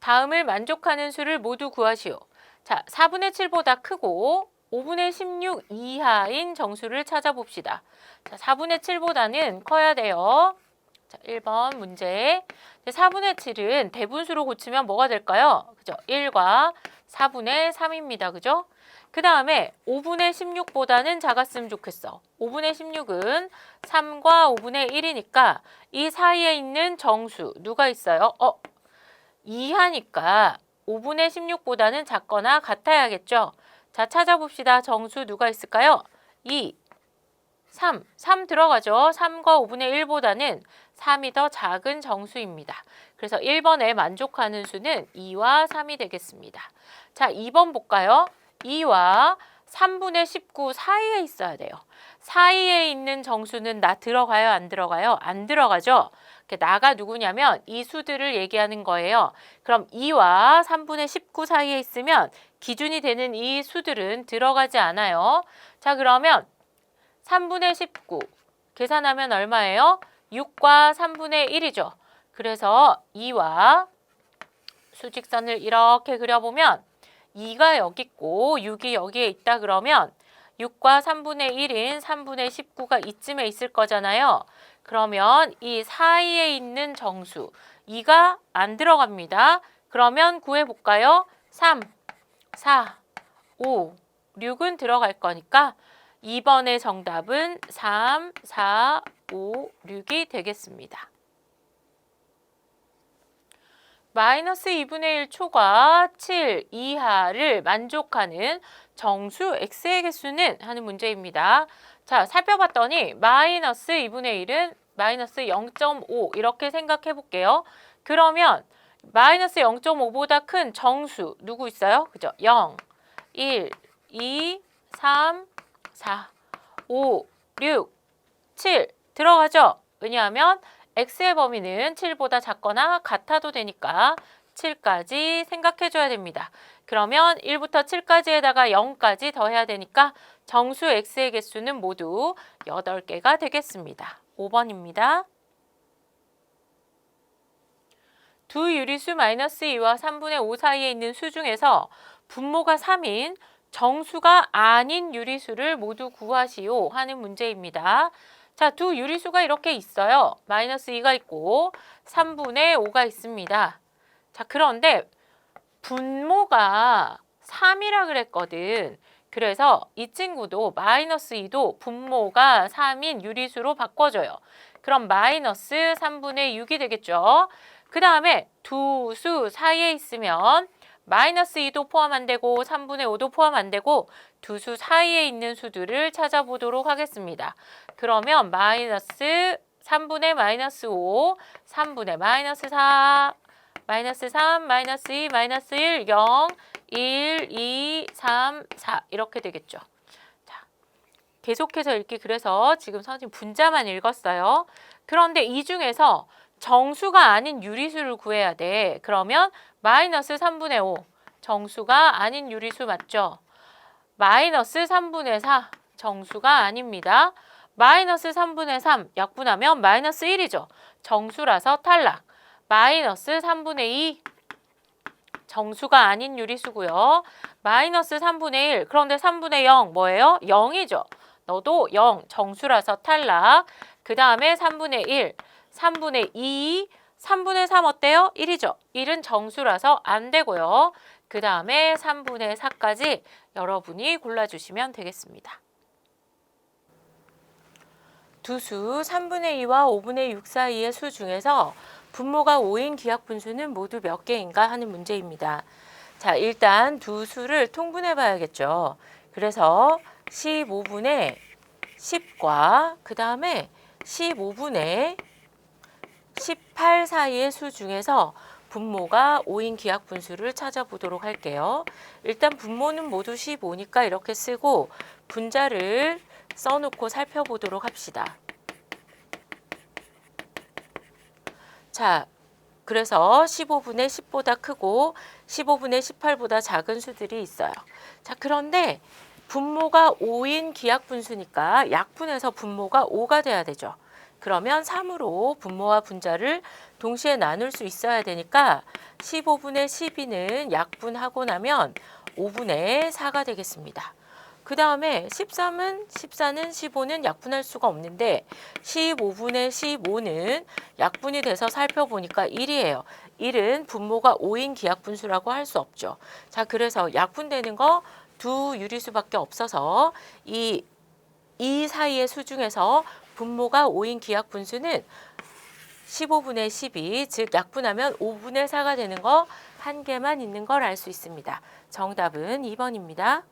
다음을 만족하는 수를 모두 구하시오. 자, 4분의 7보다 크고 5분의 16 이하인 정수를 찾아봅시다. 자, 4분의 7보다는 커야 돼요. 자, 1번 문제. 4분의 7은 대분수로 고치면 뭐가 될까요? 그죠? 1과 4분의 3입니다. 그죠? 그 다음에 5분의 16보다는 작았으면 좋겠어. 5분의 16은 3과 5분의 1이니까 이 사이에 있는 정수 누가 있어요? 어, 2하니까 5분의 16보다는 작거나 같아야겠죠? 자, 찾아봅시다. 정수 누가 있을까요? 2, 3, 3 들어가죠. 3과 5분의 1보다는 3이 더 작은 정수입니다. 그래서 1번에 만족하는 수는 2와 3이 되겠습니다. 자, 2번 볼까요? 2와 3분의 19 사이에 있어야 돼요. 사이에 있는 정수는 나 들어가요? 안 들어가요? 안 들어가죠? 그 나가 누구냐면 이 수들을 얘기하는 거예요. 그럼 2와 3분의 19 사이에 있으면 기준이 되는 이 수들은 들어가지 않아요. 자, 그러면 3분의 19 계산하면 얼마예요? 6과 3분의 1이죠. 그래서 2와 수직선을 이렇게 그려보면 2가 여기 있고 6이 여기에 있다 그러면 6과 3분의 1인 3분의 19가 이쯤에 있을 거잖아요. 그러면 이 사이에 있는 정수 2가 안 들어갑니다. 그러면 구해볼까요? 3, 4, 5, 6은 들어갈 거니까 2번의 정답은 3, 4, 5, 6이 되겠습니다. 마이너스 2분의 1 초과 7 이하를 만족하는 정수 x의 개수는 하는 문제입니다. 자, 살펴봤더니 마이너스 2분의 1은 마이너스 0.5 이렇게 생각해 볼게요. 그러면 마이너스 0.5보다 큰 정수 누구 있어요? 그죠? 0, 1, 2, 3, 4, 5, 6, 7 들어가죠? 왜냐하면 x의 범위는 7보다 작거나 같아도 되니까 7까지 생각해 줘야 됩니다. 그러면 1부터 7까지에다가 0까지 더해야 되니까 정수 x의 개수는 모두 8개가 되겠습니다. 5번입니다. 두 유리수 마이너스 2와 3분의 5 사이에 있는 수 중에서 분모가 3인 정수가 아닌 유리수를 모두 구하시오 하는 문제입니다. 자, 두 유리수가 이렇게 있어요. 마이너스 2가 있고 3분의 5가 있습니다. 자, 그런데 분모가 3이라 그랬거든. 그래서 이 친구도 마이너스 2도 분모가 3인 유리수로 바꿔줘요. 그럼 마이너스 3분의 6이 되겠죠. 그 다음에 두 수 사이에 있으면 마이너스 2도 포함 안 되고 3분의 5도 포함 안 되고 두 수 사이에 있는 수들을 찾아보도록 하겠습니다. 그러면 마이너스 3분의 마이너스 5, 3분의 마이너스 4, 마이너스 3, 마이너스 2, 마이너스 1, 0, 1, 2, 3, 4 이렇게 되겠죠. 자, 계속해서 읽기 그래서 지금 선생님 분자만 읽었어요. 그런데 이 중에서 정수가 아닌 유리수를 구해야 돼. 그러면 마이너스 3분의 5 정수가 아닌 유리수 맞죠? 마이너스 3분의 4 정수가 아닙니다. 마이너스 3분의 3 약분하면 마이너스 1이죠. 정수라서 탈락. 마이너스 3분의 2 정수가 아닌 유리수고요. 마이너스 3분의 1 그런데 3분의 0 뭐예요? 0이죠. 너도 0 정수라서 탈락. 그 다음에 3분의 1 3분의 2 3분의 3 어때요? 1이죠. 1은 정수라서 안 되고요. 그 다음에 3분의 4까지 여러분이 골라주시면 되겠습니다. 두 수 3분의 2와 5분의 6 사이의 수 중에서 분모가 5인 기하 분수는 모두 몇 개인가 하는 문제입니다. 자, 일단 두 수를 통분해 봐야겠죠. 그래서 15분의 10과 그 다음에 15분의 18 사이의 수 중에서 분모가 5인 기하 분수를 찾아보도록 할게요. 일단 분모는 모두 15니까 이렇게 쓰고 분자를 써놓고 살펴보도록 합시다. 자, 그래서 15분의 10보다 크고 15분의 18보다 작은 수들이 있어요. 자, 그런데 분모가 5인 기하 분수니까 약분해서 분모가 5가 돼야 되죠. 그러면 3으로 분모와 분자를 동시에 나눌 수 있어야 되니까 15분의 12는 약분하고 나면 5분의 4가 되겠습니다. 그 다음에 13은 14는 15는 약분할 수가 없는데 15분의 15는 약분이 돼서 살펴보니까 1이에요. 1은 분모가 5인 기약분수라고 할 수 없죠. 자, 그래서 약분되는 거 두 유리수밖에 없어서 이, 이 사이의 수 중에서 분모가 5인 기약분수는 15분의 12, 즉 약분하면 5분의 4가 되는 거 한 개만 있는 걸 알 수 있습니다. 정답은 2번입니다.